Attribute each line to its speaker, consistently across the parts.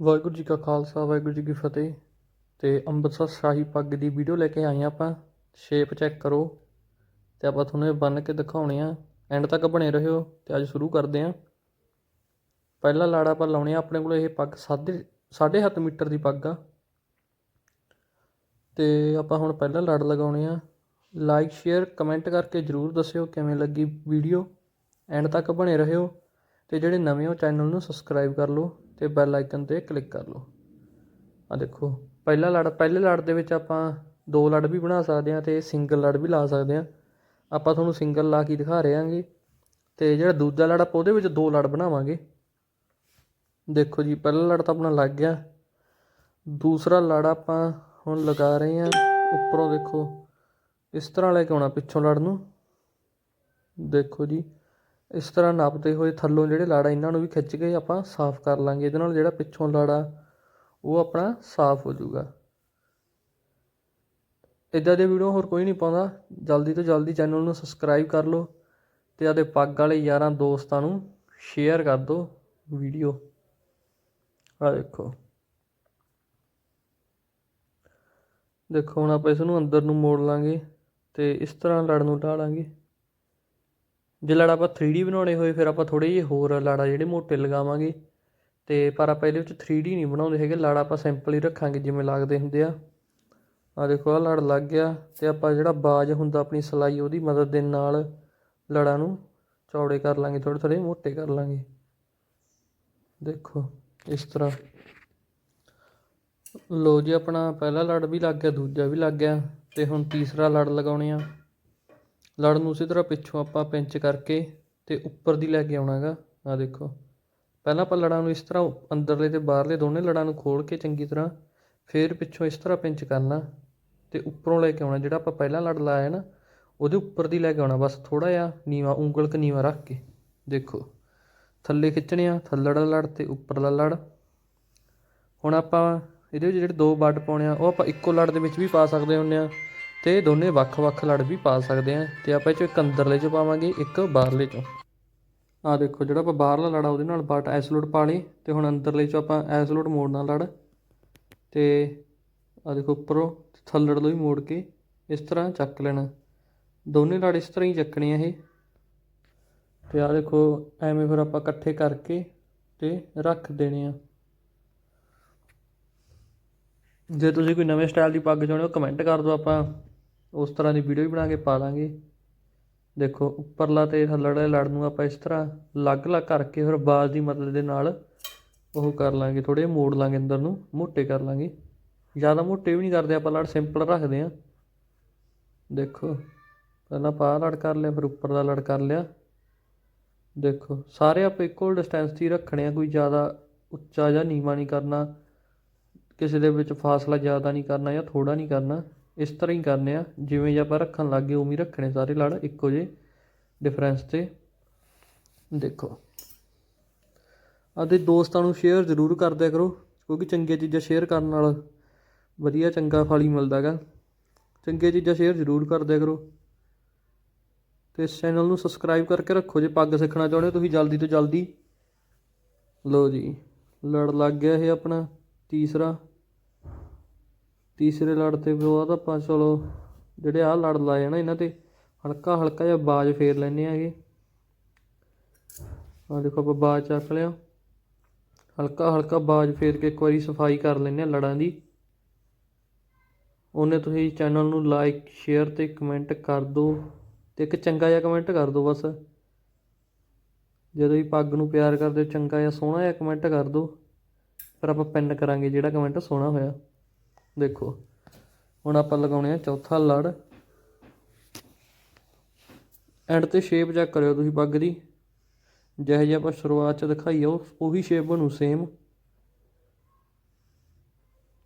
Speaker 1: ਵਾਹਿਗੁਰੂ ਜੀ ਕਾ ਖਾਲਸਾ, ਵਾਹਿਗੁਰੂ ਜੀ ਕੀ ਫਤਿਹ। ਤੇ ਅੰਮ੍ਰਿਤਸਰ ਸ਼ਾਹੀ ਪੱਗ ਦੀ ਵੀਡੀਓ ਲੈ ਕੇ ਆਏ ਹਾਂ ਆਪਾਂ। ਸ਼ੇਪ ਚੈੱਕ ਕਰੋ ਤੇ ਆਪਾਂ ਤੁਹਾਨੂੰ ਇਹ ਬੰਨ ਕੇ ਦਿਖਾਉਣੇ ਆ। ਐਂਡ ਤੱਕ ਬਣੇ ਰਹਿਓ ਤੇ ਅੱਜ ਸ਼ੁਰੂ ਕਰਦੇ ਹਾਂ। ਪਹਿਲਾ ਲਾੜਾ ਆਪਾਂ ਲਾਉਣੇ ਆ, ਆਪਣੇ ਕੋਲ ਇਹ ਪੱਗ ਸਾਢੇ ਸਾਢੇ ਸੱਤ ਮੀਟਰ ਦੀ ਪੱਗ ਆ। ਤੇ ਆਪਾਂ ਹੁਣ ਪਹਿਲਾ ਲੜ ਲਗਾਉਣੇ ਆ। ਲਾਈਕ ਸ਼ੇਅਰ ਕਮੈਂਟ ਕਰਕੇ ਜਰੂਰ ਦੱਸਿਓ ਕਿਵੇਂ ਲੱਗੀ ਵੀਡੀਓ ਐਂਡ ਤੱਕ ਬਣੇ ਰਹਿਓ ਤੇ ਜਿਹੜੇ ਨਵੇਂ ਹੋ ਚੈਨਲ ਨੂੰ ਸਬਸਕ੍ਰਾਈਬ ਕਰ ਲਓ। ਤੇ ਬੈਲ ਆਈਕਨ ਤੇ ਕਲਿੱਕ ਕਰ ਲਓ। ਆ ਦੇਖੋ, ਪਹਿਲਾ ਲੜ, ਪਹਿਲੇ ਲੜ ਦੇ ਵਿੱਚ ਆਪਾਂ ਦੋ ਲੜ ਵੀ ਬਣਾ ਸਕਦੇ ਹਾਂ ਤੇ ਸਿੰਗਲ ਲੜ ਵੀ ਲਾ ਸਕਦੇ ਹਾਂ। ਆਪਾਂ ਤੁਹਾਨੂੰ ਸਿੰਗਲ ਲਾ ਕੇ ਦਿਖਾ ਰਹੇ ਹਾਂਗੇ ਤੇ ਜਿਹੜਾ ਦੂਜਾ ਲੜ ਆਪਾਂ ਉਹਦੇ ਵਿੱਚ ਦੋ ਲੜ ਬਣਾਵਾਂਗੇ। ਦੇਖੋ ਜੀ, ਪਹਿਲਾ ਲੜ ਤਾਂ ਆਪਣਾ ਲੱਗ ਗਿਆ। ਦੂਸਰਾ ਲੜ ਆਪਾਂ ਹੁਣ ਲਗਾ ਰਹੇ ਹਾਂ। ਉੱਪਰੋਂ ਦੇਖੋ, ਇਸ ਤਰ੍ਹਾਂ ਲੈ ਕੇ ਆਉਣਾ, ਪਿੱਛੋਂ ਲੜ ਨੂੰ। ਦੇਖੋ ਜੀ ਇਸ ਤਰ੍ਹਾਂ ਨਾਪਦੇ ਹੋਏ ਥੱਲੋਂ ਜਿਹੜੇ ਲਾੜਾ ਇਹਨਾਂ ਨੂੰ ਵੀ ਖਿੱਚ ਕੇ ਆਪਾਂ ਸਾਫ਼ ਕਰ ਲਾਂਗੇ। ਇਹਦੇ ਨਾਲ ਜਿਹੜਾ ਪਿੱਛੋਂ ਲਾੜਾ, ਉਹ ਆਪਣਾ ਸਾਫ਼ ਹੋ ਜਾਊਗਾ। ਇਦਾਂ ਦੇ ਵੀਡੀਓ ਹੋਰ ਕੋਈ ਨਹੀਂ ਪਾਉਂਦਾ। ਜਲਦੀ ਤੋਂ ਜਲਦੀ ਚੈਨਲ ਨੂੰ ਸਬਸਕ੍ਰਾਈਬ ਕਰ ਲਓ ਤੇ ਆਦੇ ਪੱਗ ਵਾਲੇ ਯਾਰਾਂ ਦੋਸਤਾਂ ਨੂੰ ਸ਼ੇਅਰ ਕਰ ਦਿਓ ਵੀਡੀਓ। ਆ ਦੇਖੋ। ਦੇਖੋ, ਹੁਣ ਆਪਾਂ ਇਸ ਨੂੰ ਅੰਦਰ ਨੂੰ ਮੋੜ ਲਾਂਗੇ ਤੇ ਇਸ ਤਰ੍ਹਾਂ ਲੜ ਨੂੰ ਢਾਲਾਂਗੇ ਜੇ ਲੜ ਆਪਾਂ 3D ਬਣਾਉਣੇ ਹੋਏ, ਫਿਰ ਆਪਾਂ ਥੋੜ੍ਹੇ ਜਿਹੇ ਹੋਰ ਲਾੜਾ ਜਿਹੜੇ ਮੋਟੇ ਲਗਾਵਾਂਗੇ। ਅਤੇ ਪਰ ਆਪਾਂ ਇਹਦੇ ਵਿੱਚ 3D ਨਹੀਂ ਬਣਾਉਂਦੇ ਹੈਗੇ। ਲੜ ਆਪਾਂ ਸਿੰਪਲ ਹੀ ਰੱਖਾਂਗੇ ਜਿਵੇਂ ਲੱਗਦੇ ਹੁੰਦੇ ਆ। ਆ ਦੇਖੋ ਆ ਲੜ ਲੱਗ ਗਿਆ ਅਤੇ ਆਪਾਂ ਜਿਹੜਾ ਬਾਜ ਹੁੰਦਾ ਆਪਣੀ ਸਲਾਈ, ਉਹਦੀ ਮਦਦ ਦੇ ਨਾਲ ਲੜਾਂ ਨੂੰ ਚੌੜੇ ਕਰ ਲਾਂਗੇ, ਥੋੜ੍ਹੇ ਥੋੜ੍ਹੇ ਮੋਟੇ ਕਰ ਲਾਂਗੇ। ਦੇਖੋ, ਇਸ ਤਰ੍ਹਾਂ। ਲੋ ਜੀ, ਆਪਣਾ ਪਹਿਲਾ ਲੜ ਵੀ ਲੱਗ ਗਿਆ, ਦੂਜਾ ਵੀ ਲੱਗ ਗਿਆ ਤੇ ਹੁਣ ਤੀਸਰਾ ਲੜ ਲਗਾਉਣੇ ਆ। ਲੜ ਨੂੰ ਉਸੇ ਤਰ੍ਹਾਂ ਪਿੱਛੋਂ ਆਪਾਂ ਪਿੰਚ ਕਰਕੇ ਅਤੇ ਉੱਪਰ ਦੀ ਲੈ ਕੇ ਆਉਣਾ ਆਉਣਾਗਾ। ਆ ਦੇਖੋ। ਪਹਿਲਾਂ ਆਪਾਂ ਲੜਾਂ ਨੂੰ ਇਸ ਤਰ੍ਹਾਂ ਅੰਦਰਲੇ ਅਤੇ ਬਾਹਰਲੇ ਦੋਨੇ ਲੜਾਂ ਨੂੰ ਖੋਲ੍ਹ ਕੇ ਚੰਗੀ ਤਰ੍ਹਾਂ ਫਿਰ ਪਿੱਛੋਂ ਇਸ ਤਰ੍ਹਾਂ ਪਿੰਚ ਕਰਨਾ ਅਤੇ ਉੱਪਰੋਂ ਲੈ ਕੇ ਆਉਣਾ। ਜਿਹੜਾ ਆਪਾਂ ਪਹਿਲਾਂ ਲੜ ਲਾਇਆ ਨਾ, ਉਹਦੇ ਉੱਪਰ ਦੀ ਲੈ ਕੇ ਆਉਣਾ। ਬਸ ਥੋੜ੍ਹਾ ਜਿਹਾ ਨੀਵਾ ਉਂਗਲ ਕ ਨੀਵਾ ਰੱਖ ਕੇ। ਦੇਖੋ। ਥੱਲੇ ਖਿੱਚਣੇ ਆ, ਥੱਲੜਾ ਲੜ ਅਤੇ ਉੱਪਰਲਾ ਲੜ। ਹੁਣ ਆਪਾਂ ਇਹਦੇ ਵਿੱਚ ਜਿਹੜੇ ਦੋ ਵੱਡ ਪਾਉਣੇ ਆ, ਉਹ ਆਪਾਂ ਇੱਕੋ ਲੜ ਦੇ ਵਿੱਚ ਵੀ ਪਾ ਸਕਦੇ ਹੁੰਦੇ ਆ। ਤੇ ਦੋਨੇ ਵੱਖ-ਵੱਖ ਲੜ ਵੀ ਪਾ ਸਕਦੇ ਆ ਤੇ ਆਪਾਂ ਇਹ ਚੋਂ ਇੱਕ ਅੰਦਰਲੇ 'ਚੋਂ ਪਾਵਾਂਗੇ, ਇੱਕ ਬਾਹਰਲੇ ਚੋਂ। ਆ ਦੇਖੋ ਜਿਹੜਾ ਆਪਾਂ ਬਾਹਰਲਾ ਲੜਾ ਉਹਦੇ ਨਾਲ ਬਟ ਐਸਲੋਡ ਪਾ ਲਈ ਤੇ ਹੁਣ ਅੰਦਰਲੇ 'ਚੋਂ ਆਪਾਂ ਐਸਲੋਡ ਮੋੜਨਾ ਲੜ। ਤੇ ਆ ਦੇਖੋ ਉੱਪਰੋਂ ਥੱਲੜ ਤੋਂ ਹੀ ਮੋੜ ਕੇ ਇਸ ਤਰ੍ਹਾਂ ਚੱਕ ਲੈਣਾ। ਦੋਨੇ ਲੜ ਇਸ ਤਰ੍ਹਾਂ ਹੀ ਚੱਕਣੇ ਆ ਇਹ। ਤੇ ਆ ਦੇਖੋ ਐਵੇਂ ਫਿਰ ਆਪਾਂ ਇਕੱਠੇ ਕਰਕੇ ਤੇ ਰੱਖ ਦੇਣੇ ਆ। ਜੇ ਤੁਸੀਂ ਕੋਈ ਨਵੇਂ ਸਟਾਈਲ ਦੀ ਪੱਗ ਚਾਹੁੰਦੇ ਹੋ ਕਮੈਂਟ ਕਰ ਦਿਓ ਆਪਾਂ। ਉਸ ਤਰ੍ਹਾਂ ਦੀ ਵੀਡੀਓ ਵੀ ਬਣਾ ਕੇ ਪਾ ਲਾਂਗੇ। ਦੇਖੋ, ਉੱਪਰਲਾ ਤੇ ਥੱਲੜੇ ਲੜ ਨੂੰ ਆਪਾਂ ਇਸ ਤਰ੍ਹਾਂ ਅਲੱਗ-ਅਲੱਗ ਕਰਕੇ ਫਿਰ ਬਾਜ਼ ਦੀ ਮਦਦ ਦੇ ਨਾਲ ਉਹ ਕਰ ਲਾਂਗੇ। ਥੋੜੇ ਮੋੜ ਲਾਂਗੇ ਅੰਦਰ ਨੂੰ, ਮੋਟੇ ਕਰ ਲਾਂਗੇ। ਜ਼ਿਆਦਾ ਮੋਟੇ ਵੀ ਨਹੀਂ ਕਰਦੇ ਆਪਾਂ, ਲੜ ਸਿੰਪਲ ਰੱਖਦੇ ਆ ਦੇਖੋ, ਪਹਿਲਾਂ ਪਾ ਲੜ ਕਰ ਲਿਆ, ਫਿਰ ਉੱਪਰ ਦਾ ਲੜ ਕਰ ਲਿਆ। ਦੇਖੋ, ਸਾਰੇ ਆਪਾਂ ਇਕੁਅਲ ਡਿਸਟੈਂਸ 'ਤੇ ਹੀ ਰੱਖਣੇ ਆ, ਕੋਈ ਜ਼ਿਆਦਾ ਉੱਚਾ ਜਾਂ ਨੀਵਾਂ ਨਹੀਂ ਕਰਨਾ। ਕਿਸੇ ਦੇ ਵਿੱਚ ਫਾਸਲਾ ਜ਼ਿਆਦਾ ਨਹੀਂ ਕਰਨਾ ਜਾਂ ਥੋੜਾ ਨਹੀਂ ਕਰਨਾ, ਇਸ ਤਰ੍ਹਾਂ ਹੀ ਕਰਨੇ ਆ। ਜਿਵੇਂ ਜੇ ਆਪਾਂ ਰੱਖਣ ਲੱਗੇ ਉਵੇਂ ਹੀ ਰੱਖਣੇ ਸਾਰੇ ਲੜ ਇੱਕੋ ਜਿਹੇ ਡਿਫਰੈਂਸ ਤੇ। ਦੇਖੋ ਅਤੇ ਦੋਸਤਾਂ ਨੂੰ ਸ਼ੇਅਰ ਜ਼ਰੂਰ ਕਰਦਿਆ ਕਰੋ, ਕਿਉਂਕਿ ਚੰਗੀਆਂ ਚੀਜ਼ਾਂ ਸ਼ੇਅਰ ਕਰਨ ਨਾਲ ਵਧੀਆ ਚੰਗਾ ਫਲ ਹੀ ਮਿਲਦਾ ਗਾ। ਚੰਗੀਆਂ ਚੀਜ਼ਾਂ ਸ਼ੇਅਰ ਜ਼ਰੂਰ ਕਰਦਿਆ ਕਰੋ। ਤੇ ਇਸ ਚੈਨਲ ਨੂੰ ਸਬਸਕ੍ਰਾਈਬ ਕਰਕੇ ਰੱਖੋ, ਜੇ ਪੱਗ ਸਿੱਖਣਾ ਚਾਹੁੰਦੇ ਹੋ, ਤੁਸੀਂ ਜਲਦੀ ਤੋਂ ਜਲਦੀ। ਲਓ ਜੀ, ਲੜ ਲੱਗ ਗਿਆ ਇਹ ਆਪਣਾ। ਤੀਸਰਾ। ਤੀਸਰੇ ਲੜ ਤੇ ਬਾਅਦ ਆਪਾਂ ਚਲੋ ਜਿਹੜੇ ਆਹ ਲੜ ਲਾਏ ਆ ਨਾ ਇਹਨਾਂ ਤੇ, ਹਲਕਾ ਹਲਕਾ ਜਿਹਾ ਬਾਜ ਫੇਰ ਲੈਣੇ ਆਗੇ ਆ ਦੇਖੋ ਆਪਾਂ ਬਾਜ ਚੱਕ ਲਿਆ। ਹਲਕਾ ਹਲਕਾ ਬਾਜ ਫੇਰ ਕੇ ਇੱਕ ਵਾਰੀ ਸਫ਼ਾਈ ਕਰ ਲੈਣੇ ਆ ਲੜਾਂ ਦੀ। ਉਹਨੇ ਤੁਸੀਂ ਚੈਨਲ ਨੂੰ ਲਾਈਕ ਸ਼ੇਅਰ ਤੇ ਕਮੈਂਟ ਕਰ ਦਿਓ ਤੇ ਇੱਕ ਚੰਗਾ ਜਿਹਾ ਕਮੈਂਟ ਕਰ ਦਿਓ ਬਸ। ਜਦੋਂ ਵੀ ਪੱਗ ਨੂੰ ਪਿਆਰ ਕਰਦੇ ਹੋ, ਚੰਗਾ ਜਿਹਾ ਸੋਹਣਾ ਜਿਹਾ ਕਮੈਂਟ ਕਰ ਦਿਓ। ਫਿਰ ਆਪਾਂ ਪਿੰਨ ਕਰਾਂਗੇ ਜਿਹੜਾ ਕਮੈਂਟ ਸੋਹਣਾ ਹੋਇਆ। ਦੇਖੋ, ਹੁਣ ਆਪਾਂ ਲਗਾਉਣੇ ਆ ਚੌਥਾ ਲੜ। ਐਂਡ ਤੇ ਸ਼ੇਪ ਚੈੱਕ ਕਰਿਓ ਤੁਸੀਂ ਪੱਗ ਦੀ। ਜਿਹੋ ਜਿਹੀ ਆਪਾਂ ਸ਼ੁਰੂਆਤ ਚ ਦਿਖਾਈ ਆ, ਉਹੀ ਸ਼ੇਪ ਬਣੂ ਸੇਮ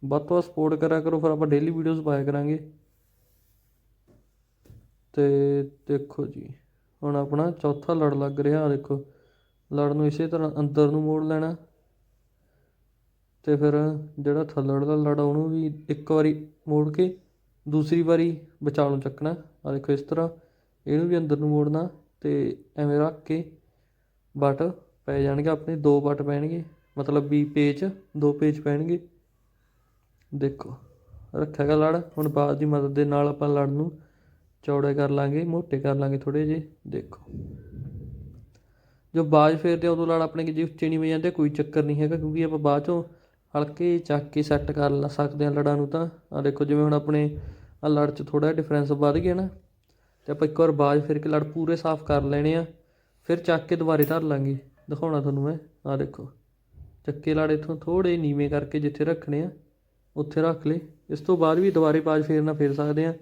Speaker 1: ਵੱਧ ਤੋਂ ਵੱਧ ਸਪੋਰਟ ਕਰਿਆ ਕਰੋ, ਫਿਰ ਆਪਾਂ ਡੇਲੀ ਵੀਡੀਓਜ਼ ਪਾਇਆ ਕਰਾਂਗੇ। ਤੇ ਦੇਖੋ ਜੀ, ਹੁਣ ਆਪਣਾ ਚੌਥਾ ਲੜ ਲੱਗ ਰਿਹਾ, ਦੇਖੋ। ਲੜ ਨੂੰ ਇਸੇ ਤਰ੍ਹਾਂ ਅੰਦਰ ਨੂੰ ਮੋੜ ਲੈਣਾ। ਅਤੇ ਫਿਰ ਜਿਹੜਾ ਥੱਲੜ ਦਾ ਲੜ ਉਹਨੂੰ ਵੀ ਇੱਕ ਵਾਰੀ ਮੋੜ ਕੇ ਦੂਸਰੀ ਵਾਰੀ ਬਚਾਅ ਨੂੰ ਚੱਕਣਾ। ਆ ਦੇਖੋ ਇਸ ਤਰ੍ਹਾਂ ਇਹਨੂੰ ਵੀ ਅੰਦਰ ਨੂੰ ਮੋੜਨਾ ਅਤੇ ਐਵੇਂ ਰੱਖ ਕੇ ਵੱਟ ਪੈ ਜਾਣਗੇ, ਆਪਣੇ ਦੋ ਵੱਟ ਪੈਣਗੇ। ਮਤਲਬ ਵੀ ਪੇਚ, ਦੋ ਪੇਚ ਪੈਣਗੇ। ਦੇਖੋ, ਰੱਖਿਆ ਗਿਆ ਲੜ। ਹੁਣ ਬਾਜ ਦੀ ਮਦਦ ਦੇ ਨਾਲ ਆਪਾਂ ਲੜ ਨੂੰ ਚੌੜੇ ਕਰ ਲਾਂਗੇ, ਮੋਟੇ ਕਰ ਲਾਂਗੇ ਥੋੜੇ ਜਿਹੇ। ਦੇਖੋ, ਜੋ ਬਾਜ ਫੇਰਦੇ ਆ, ਉਦੋਂ ਲੜ ਆਪਣੇ ਕਿ ਜੇ ਉੱਚੇ ਨਹੀਂ ਜਾਂਦੇ ਕੋਈ ਚੱਕਰ ਨਹੀਂ ਹੈਗਾ, ਕਿਉਂਕਿ ਆਪਾਂ ਬਾਅਦ ਚੋਂ ਹਲਕੇ ਚੱਕ ਕੇ ਸੈੱਟ ਕਰ ਲ ਸਕਦੇ ਹਾਂ ਲੜਾਂ ਨੂੰ ਤਾਂ। ਆਹ ਦੇਖੋ ਜਿਵੇਂ ਹੁਣ ਆਪਣੇ ਆਹ ਲੜ 'ਚ ਥੋੜਾ ਡਿਫਰੈਂਸ ਵੱਧ ਗਿਆ ਨਾ। ਅਤੇ ਆਪਾਂ ਇੱਕ ਵਾਰ ਬਾਜ ਫਿਰ ਕੇ ਲੜ ਪੂਰੇ ਸਾਫ਼ ਕਰ ਲੈਣੇ ਆ। ਫਿਰ ਚੱਕ ਕੇ ਦੁਬਾਰੇ ਧਰ ਲਾਂਗੇ। ਦਿਖਾਉਣਾ ਤੁਹਾਨੂੰ ਮੈਂ। ਆਹ ਦੇਖੋ। ਚੱਕੇ ਲੜ ਇੱਥੋਂ ਥੋੜ੍ਹੇ ਨੀਵੇਂ ਕਰਕੇ ਜਿੱਥੇ ਰੱਖਣੇ ਆ, ਉੱਥੇ ਰੱਖ ਲਏ। ਇਸ ਤੋਂ ਬਾਅਦ ਵੀ ਦੁਬਾਰੇ ਬਾਜ ਫੇਰਨਾ ਫੇਰ ਸਕਦੇ ਆ।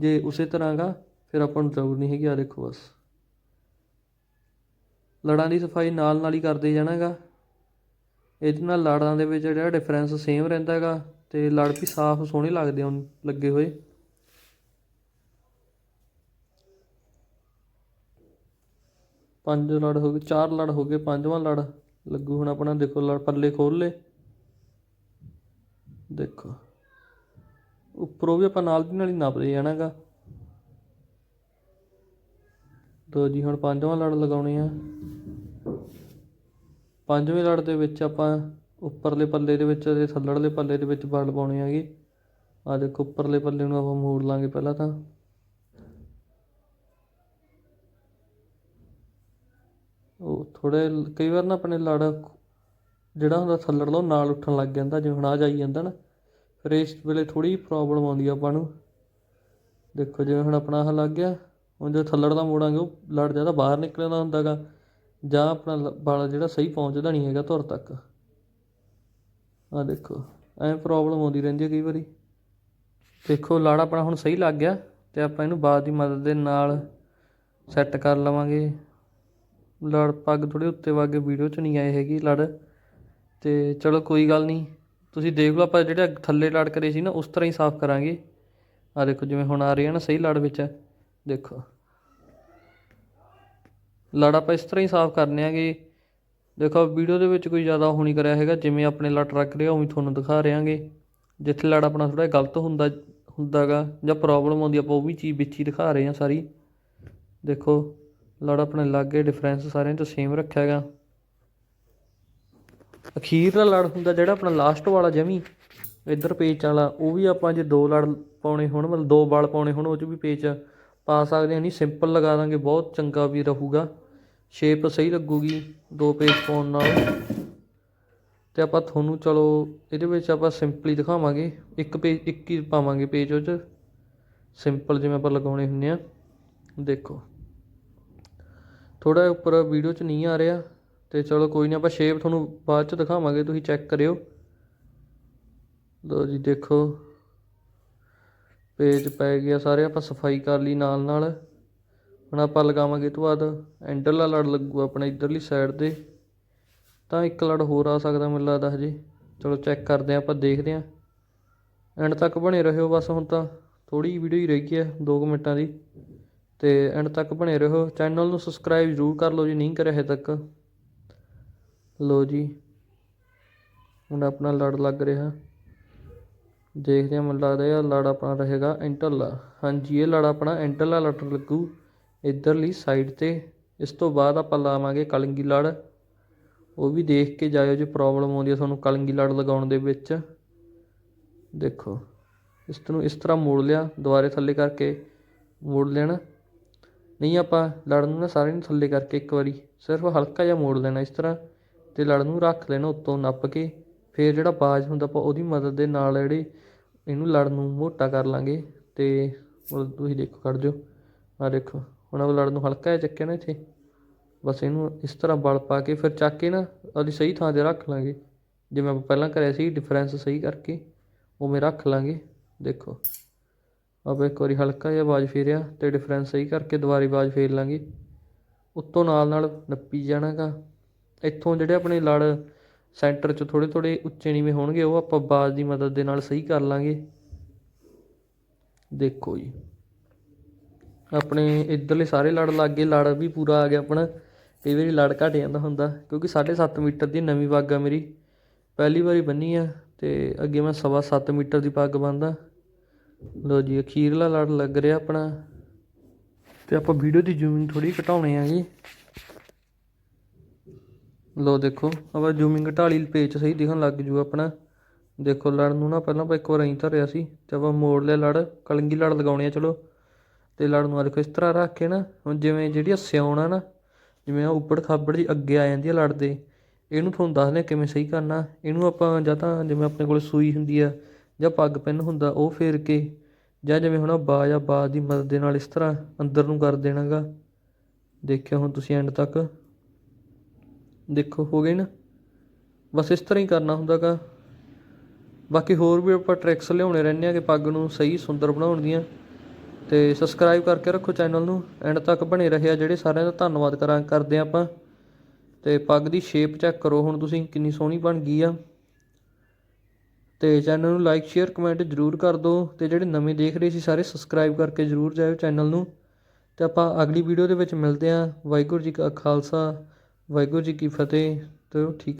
Speaker 1: ਜੇ ਉਸੇ ਤਰ੍ਹਾਂ ਗਾ, ਫਿਰ ਆਪਾਂ ਨੂੰ ਜ਼ਰੂਰ ਨਹੀਂ ਹੈਗੀ। ਆ ਦੇਖੋ ਬਸ। ਲੜਾਂ ਦੀ ਸਫ਼ਾਈ ਨਾਲ ਨਾਲ ਹੀ ਕਰਦੇ ਜਾਣਾਗਾ ਇਹਦੇ ਨਾਲ ਲਾੜਾਂ ਦੇ ਵਿੱਚ ਜਿਹੜਾ ਡਿਫਰੈਂਸ ਸੇਮ ਰਹਿੰਦਾ ਹੈਗਾ ਤੇ ਲੜ ਵੀ ਸਾਫ਼ ਸੋਹਣੇ ਲੱਗਦੇ ਹੁਣ, ਲੱਗੇ ਹੋਏ। ਪੰਜ ਲੜ ਹੋ ਗਏ, ਚਾਰ ਲੜ ਹੋ ਗਏ, ਪੰਜਵਾਂ ਲੜ ਲੱਗੂ ਹੁਣ ਆਪਣਾ, ਦੇਖੋ ਲੜ ਪੱਲੇ ਖੋਲ ਲੇ ਦੇਖੋ, ਉੱਪਰੋਂ ਵੀ ਆਪਾਂ ਨਾਲ ਦੀ ਨਾਲ ਹੀ ਨਾਪਦੇ ਜਾਣਾਗਾ। ਦੋ ਜੀ, ਹੁਣ ਪੰਜਵਾਂ ਲੜ ਲਗਾਉਣੇ ਆ। ਪੰਜਵੇਂ ਲੜ ਦੇ ਵਿੱਚ ਆਪਾਂ ਉੱਪਰਲੇ ਪੱਲੇ ਦੇ ਵਿੱਚ ਤੇ ਥੱਲੜਲੇ ਪੱਲੇ ਦੇ ਵਿੱਚ ਵੜ ਪਾਉਣੇ ਹੈਗੀ। ਆ ਦੇਖੋ, ਉੱਪਰਲੇ ਪੱਲੇ ਨੂੰ ਆਪਾਂ ਮੋੜ ਲਾਂਗੇ ਪਹਿਲਾਂ ਤਾਂ। ਉਹ ਥੋੜੇ ਕਈ ਵਾਰ ਨਾ ਆਪਣੇ ਲੜ ਜਿਹੜਾ ਹੁੰਦਾ ਥੱਲੜ ਦਾ ਉਹ ਨਾਲ ਉੱਠਣ ਲੱਗ ਜਾਂਦਾ, ਜਿਵੇਂ ਹੁਣ ਆ ਜਾਈ ਜਾਂਦਾ ਨਾ। ਫਿਰ ਇਸ ਵੇਲੇ ਥੋੜੀ ਪ੍ਰੋਬਲਮ ਆਉਂਦੀ ਆ ਆਪਾਂ ਨੂੰ। ਦੇਖੋ, ਜਿਵੇਂ ਹੁਣ ਆਪਣਾ ਆਹ ਲੱਗ ਗਿਆ, ਹੁਣ ਜੇ ਥੱਲੜ ਦਾ ਮੋੜਾਂਗੇ, ਉਹ ਲੜ ਜ਼ਿਆਦਾ ਬਾਹਰ ਨਿਕਲਦਾ ਹੁੰਦਾਗਾ। ਜਾਂ ਆਪਣਾ ਲ- ਵਾਲ ਜਿਹੜਾ ਸਹੀ ਪਹੁੰਚਦਾ ਨਹੀਂ ਹੈਗਾ ਧੁਰ ਤੱਕ। ਆ ਦੇਖੋ, ਐਂ ਪ੍ਰੋਬਲਮ ਆਉਂਦੀ ਰਹਿੰਦੀ ਹੈ ਕਈ ਵਾਰੀ। ਦੇਖੋ, ਲੜ ਆਪਣਾ ਹੁਣ ਸਹੀ ਲੱਗ ਗਿਆ ਤੇ ਆਪਾਂ ਇਹਨੂੰ ਬਾਅਦ ਦੀ ਮਦਦ ਦੇ ਨਾਲ ਸੈੱਟ ਕਰ ਲਵਾਂਗੇ। ਲੜ ਪੱਗ ਥੋੜੀ ਉੱਤੇ ਵਾਗੇ ਵੀਡੀਓ 'ਚ ਨਹੀਂ ਆਏ ਹੈਗੀ ਲੜ। ਤੇ ਚਲੋ ਕੋਈ ਗੱਲ ਨਹੀਂ, ਤੁਸੀਂ ਦੇਖ ਲਓ ਆਪਾਂ ਜਿਹੜੇ ਥੱਲੇ ਲੜ ਕਰੇ ਸੀ ਨਾ, ਉਸ ਤਰ੍ਹਾਂ ਹੀ ਸਾਫ਼ ਕਰਾਂਗੇ। ਆ ਦੇਖੋ, ਜਿਵੇਂ ਹੁਣ ਆ ਰਹੀ ਹੈ ਨਾ ਸਹੀ ਲੜ ਵਿੱਚ, ਦੇਖੋ। ਲੜ ਆਪਾਂ ਇਸ ਤਰ੍ਹਾਂ ਹੀ ਸਾਫ਼ ਕਰਨੇ ਆਗੇ ਦੇਖੋ ਵੀਡੀਓ ਦੇ ਵਿੱਚ ਕੋਈ ਜ਼ਿਆਦਾ ਉਹ ਨਹੀਂ ਕਰਿਆ ਹੈਗਾ, ਜਿਵੇਂ ਆਪਣੇ ਲੜ ਰੱਖ ਰਿਹਾ, ਉਵੇਂ ਤੁਹਾਨੂੰ ਦਿਖਾ ਰਿਆਂਗੇ ਜਿੱਥੇ ਲੜ ਆਪਣਾ ਥੋੜਾ ਗਲਤ ਹੁੰਦਾ, ਹੁੰਦਾਗਾ, ਜਾਂ ਪ੍ਰੋਬਲਮ ਆਉਂਦੀ, ਆਪਾਂ ਉਹ ਵੀ ਚੀਜ਼ ਵਿੱਚ ਹੀ ਦਿਖਾ ਰਹੇ ਹਾਂ ਸਾਰੀ। ਦੇਖੋ, ਲੜ ਆਪਣੇ ਲਾਗੇ ਡਿਫਰੈਂਸ ਸਾਰਿਆਂ ਤੋਂ ਸੇਮ ਰੱਖਿਆ ਹੈਗਾ। ਅਖੀਰਲਾ ਲੜ ਹੁੰਦਾ ਜਿਹੜਾ ਆਪਣਾ ਲਾਸਟ ਵਾਲਾ ਜਮੀ, ਇੱਧਰ ਪੇਚ ਵਾਲਾ, ਉਹ ਵੀ ਆਪਾਂ ਜੇ ਦੋ ਲੜ ਪਾਉਣੇ ਹੋਣ, ਮਤਲਬ ਦੋ ਬਾਲ ਪਾਉਣੇ ਹੋਣ, ਉਹ 'ਚ ਵੀ ਪੇਚ ਪਾ ਸਕਦੇ ਹਾਂ। ਨਹੀਂ ਸਿੰਪਲ ਲਗਾ ਦਾਂਗੇ। ਬਹੁਤ ਚੰਗਾ ਵੀ ਰਹੂਗਾ। ਸ਼ੇਪ ਸਹੀ ਲੱਗੂਗੀ। ਦੋ ਪੇਜ ਪਾਉਣ ਨਾਲ। ਤੇ ਆਪਾਂ ਤੁਹਾਨੂੰ, ਚਲੋ, ਇਹਦੇ ਵਿੱਚ ਆਪਾਂ ਸਿੰਪਲੀ ਦਿਖਾਵਾਂਗੇ। ਇੱਕ ਪੇਜ ਇੱਕ ਹੀ ਪਾਵਾਂਗੇ ਪੇਜ ਉਹ 'ਚ। ਸਿੰਪਲ ਜਿਵੇਂ ਆਪਾਂ ਲਗਾਉਣੇ ਹੁੰਦੇ ਆ। ਦੇਖੋ। ਥੋੜਾ ਉੱਪਰ ਵੀਡੀਓ 'ਚ ਨਹੀਂ ਆ ਰਿਹਾ। ਤੇ ਚਲੋ, ਕੋਈ ਨਹੀਂ ਆਪਾਂ ਸ਼ੇਪ ਤੁਹਾਨੂੰ ਬਾਅਦ 'ਚ ਦਿਖਾਵਾਂਗੇ। ਤੁਸੀਂ ਚੈੱਕ ਕਰਿਓ। ਲੋ ਜੀ, ਦੇਖੋ। ਪੇਜ ਪੈ ਗਿਆ ਸਾਰੇ, ਆਪਾਂ ਸਫ਼ਾਈ ਕਰ ਲਈ ਨਾਲ ਨਾਲ। ਹੁਣ ਆਪਾਂ ਲਗਾਵਾਂਗੇ ਇਹ ਤੋਂ ਬਾਅਦ ਐਂਡਰਲਾ ਲੜ ਲੱਗੂ ਆਪਣਾ ਇਧਰਲੀ ਸਾਈਡ ਤੇ। ਤਾਂ ਇੱਕ ਲੜ ਹੋਰ ਆ ਸਕਦਾ ਮੈਨੂੰ ਲੱਗਦਾ ਹਜੇ। ਚਲੋ ਚੈੱਕ ਕਰਦੇ ਹਾਂ, ਆਪਾਂ ਦੇਖਦੇ ਹਾਂ। ਐਂਡ ਤੱਕ ਬਣੇ ਰਹੋ ਬਸ ਹੁਣ ਤਾਂ। ਥੋੜੀ ਵੀਡੀਓ ਹੀ ਰਹਿ ਗਈ ਹੈ 2 ਮਿੰਟਾਂ ਦੀ। ਤੇ ਐਂਡ ਤੱਕ ਬਣੇ ਰਹੋ। ਚੈਨਲ ਨੂੰ ਸਬਸਕ੍ਰਾਈਬ ਜ਼ਰੂਰ ਕਰ ਲਓ ਜੀ, ਨਹੀਂ ਕਰਿਆ ਹੈ ਤੱਕ। ਲੋ ਜੀ, ਹੁਣ ਆਪਣਾ ਲੜ ਲੱਗ ਰਿਹਾ। ਦੇਖਦੇ ਹਾਂ, ਮੈਨੂੰ ਲੱਗਦਾ ਇਹ ਲੜ ਆਪਣਾ ਰਹੇਗਾ ਇੰਟਰਲਾ ਹਾਂਜੀ, ਇਹ ਲੜ ਆਪਣਾ ਇੰਟਰਲਾ ਲੜ ਲੱਗੂ ਇਧਰਲੀ ਸਾਈਡ ਤੇ। ਇਸ ਤੋਂ ਬਾਅਦ ਆਪਾਂ ਲਾਵਾਂਗੇ ਕਲੰਗੀ ਲੜ। ਉਹ ਵੀ ਦੇਖ ਕੇ ਜਾਇਓ ਜੇ ਪ੍ਰੋਬਲਮ ਆਉਂਦੀ ਹੈ ਤੁਹਾਨੂੰ ਕਲੰਗੀ ਲੜ ਲਗਾਉਣ ਦੇ ਵਿੱਚ। ਦੇਖੋ, ਇਸ ਨੂੰ ਇਸ ਤਰ੍ਹਾਂ ਮੋੜ ਲਿਆ, ਦੁਬਾਰੇ ਥੱਲੇ ਕਰਕੇ ਮੋੜ ਲੈਣਾ। ਨਹੀਂ, ਆਪਾਂ ਲੜ ਨੂੰ ਨਾ ਸਾਰੇ ਨੂੰ ਥੱਲੇ ਕਰਕੇ ਇੱਕ ਵਾਰੀ ਸਿਰਫ ਹਲਕਾ ਜਿਹਾ ਮੋੜ ਲੈਣਾ ਇਸ ਤਰ੍ਹਾਂ ਤੇ ਲੜ ਨੂੰ ਰੱਖ ਲੈਣਾ ਉੱਤੋਂ ਨੱਪ ਕੇ। ਫਿਰ ਜਿਹੜਾ ਬਾਜ ਹੁੰਦਾ, ਆਪਾਂ ਉਹਦੀ ਮਦਦ ਦੇ ਨਾਲ ਜਿਹੜੀ ਇਹਨੂੰ ਲੜ ਨੂੰ ਮੋਟਾ ਕਰ ਲਾਂਗੇ ਅਤੇ ਉਹ ਤੁਸੀਂ ਦੇਖੋ ਕੱਢ ਦਿਓ ਆ ਦੇਖੋ, ਹੁਣ ਉਹ ਲੜ ਨੂੰ ਹਲਕਾ ਜਿਹਾ ਚੱਕਿਆ ਨਾ ਇੱਥੇ। ਬਸ ਇਹਨੂੰ ਇਸ ਤਰ੍ਹਾਂ ਬਲ ਪਾ ਕੇ ਫਿਰ ਚੱਕ ਕੇ ਨਾ ਉਹਦੀ ਸਹੀ ਥਾਂ ਤੇ ਰੱਖ ਲਾਂਗੇ। ਜਿਵੇਂ ਆਪਾਂ ਪਹਿਲਾਂ ਕਰਿਆ ਸੀ ਡਿਫਰੈਂਸ ਸਹੀ ਕਰਕੇ ਉਵੇਂ ਰੱਖ ਲਾਂਗੇ। ਦੇਖੋ, ਆਪਾਂ ਇੱਕ ਵਾਰੀ ਹਲਕਾ ਜਿਹਾ ਬਾਜ ਫੇਰਿਆ ਅਤੇ ਡਿਫਰੈਂਸ ਸਹੀ ਕਰਕੇ ਦੁਬਾਰੇ ਬਾਜ ਫੇਰ ਲਾਂਗੇ। ਉੱਤੋਂ ਨਾਲ ਨਾਲ ਨੱਪੀ ਜਾਣਾਗਾ। ਇੱਥੋਂ ਜਿਹੜੇ ਆਪਣੇ ਲੜ ਸੈਂਟਰ 'ਚ ਥੋੜ੍ਹੇ ਥੋੜ੍ਹੇ ਉੱਚੇ ਨੀਵੇਂ ਹੋਣਗੇ, ਉਹ ਆਪਾਂ ਬਾਜ ਦੀ ਮਦਦ ਦੇ ਨਾਲ ਸਹੀ ਕਰ ਲਾਂਗੇ। ਦੇਖੋ ਜੀ। ਆਪਣੇ ਇੱਧਰਲੇ ਸਾਰੇ ਲੜ ਲੱਗ ਗਏ ਲੜ ਵੀ ਪੂਰਾ ਆ ਗਿਆ ਆਪਣਾ। ਕਈ ਵਾਰੀ ਲੜ ਘਟ ਜਾਂਦਾ ਹੁੰਦਾ, ਕਿਉਂਕਿ 7.5 ਮੀਟਰ ਦੀ ਨਵੀਂ ਪੱਗ ਆ ਮੇਰੀ। ਪਹਿਲੀ ਵਾਰੀ ਬੰਨੀ ਆ ਤੇ ਅੱਗੇ ਮੈਂ ਸਵਾ ਸੱਤ ਮੀਟਰ ਦੀ ਪੱਗ ਬੰਨਦਾ। ਲੋ ਜੀ, ਅਖੀਰਲਾ ਲੜ ਲੱਗ ਰਿਹਾ ਆਪਣਾ। ਤੇ ਆਪਾਂ ਵੀਡੀਓ ਦੀ ਜ਼ੂਮਿੰਗ ਥੋੜੀ ਘਟਾਉਣੇ ਆ ਜੀ। ਲੋ ਦੇਖੋ, ਆਪਾਂ ਜ਼ੂਮਿੰਗ ਢਾਲੀ ਪੇਚ ਸਹੀ ਦਿਖਣ ਲੱਗ ਜੂ ਆਪਣਾ। ਦੇਖੋ, ਲੜ ਨੂੰ ਨਾ ਪਹਿਲਾਂ ਆਪਾਂ ਇੱਕ ਵਾਰ ਐਂ ਧਰਿਆ ਸੀ, ਤੇ ਆਪਾਂ ਮੋੜ ਲਿਆ ਲੜ, ਕਲੰਗੀ ਲੜ ਲਗਾਉਣੀ ਆ, ਚਲੋ। ਤੇ ਲੜ ਨੂੰ ਆ ਦੇਖੋ, ਇਸ ਤਰ੍ਹਾਂ ਰੱਖ ਕੇ ਨਾ, ਹੁਣ ਜਿਵੇਂ ਜਿਹੜੀ ਸਿਉਣ ਆ ਨਾ, ਜਿਵੇਂ ਆ ਉੱਪੜ ਖਾਬੜ ਜੀ ਅੱਗੇ ਆ ਜਾਂਦੀ ਆ ਲੜ ਦੇ, ਇਹਨੂੰ ਤੁਹਾਨੂੰ ਦੱਸਦੇ ਕਿਵੇਂ ਸਹੀ ਕਰਨਾ। ਇਹਨੂੰ ਆਪਾਂ ਜਾਂ ਤਾਂ ਜਿਵੇਂ ਆਪਣੇ ਕੋਲ ਸੂਈ ਹੁੰਦੀ ਆ, ਜਾਂ ਪੱਗ ਪਿੰਨ ਹੁੰਦਾ, ਉਹ ਫੇਰ ਕੇ, ਜਾਂ ਜਿਵੇਂ ਹੁਣ ਬਾਜ ਆ, ਬਾਜ ਦੀ ਮਦਦ ਦੇ ਨਾਲ ਇਸ ਤਰ੍ਹਾਂ ਅੰਦਰ ਨੂੰ ਕਰ ਦੇਣਾਗਾ। ਦੇਖਿਓ ਹੁਣ ਤੁਸੀਂ ਐਂਡ ਤੱਕ। ਦੇਖੋ, ਹੋ ਗਏ ਨਾ। ਬਸ ਇਸ ਤਰ੍ਹਾਂ ਹੀ ਕਰਨਾ ਹੁੰਦਾਗਾ ਬਾਕੀ ਹੋਰ ਵੀ ਆਪਾਂ ਟ੍ਰਿਕਸ ਲਿਆਉਣੇ ਰਹਿੰਦੇ ਆ ਕਿ ਪੱਗ ਨੂੰ ਸਹੀ, ਸੁੰਦਰ ਬਣਾਉਣ ਦੀਆਂ। ਤੇ ਸਬਸਕ੍ਰਾਈਬ ਕਰਕੇ ਰੱਖੋ ਚੈਨਲ ਨੂੰ। ਐਂਡ ਤੱਕ ਬਣੇ ਰਹੇ ਆ ਜਿਹੜੇ ਸਾਰਿਆਂ ਦਾ ਧੰਨਵਾਦ ਕਰਾਂ, ਕਰਦੇ ਆ ਆਪਾਂ। ਤੇ ਪੱਗ ਦੀ ਸ਼ੇਪ ਚੈੱਕ ਕਰੋ ਹੁਣ ਤੁਸੀਂ, ਕਿੰਨੀ ਸੋਹਣੀ ਬਣ ਗਈ ਆ। ਤੇ ਚੈਨਲ ਨੂੰ ਲਾਈਕ ਸ਼ੇਅਰ ਕਮੈਂਟ ਜ਼ਰੂਰ ਕਰ ਦਿਓ। ਤੇ ਜਿਹੜੇ ਨਵੇਂ ਦੇਖ ਰਹੇ ਸੀ ਸਾਰੇ ਸਬਸਕ੍ਰਾਈਬ ਕਰਕੇ ਜ਼ਰੂਰ ਜਾਇਓ ਚੈਨਲ ਨੂੰ। ਤੇ ਆਪਾਂ ਅਗਲੀ ਵੀਡੀਓ ਦੇ ਵਿੱਚ ਮਿਲਦੇ ਹਾਂ। ਵਾਹਿਗੁਰੂ ਜੀ ਕਾ ਖਾਲਸਾ। ਵਾਹਿਗੁਰੂ ਜੀ ਕੀ ਫਤਿਹ। ਤੇ ਠੀਕ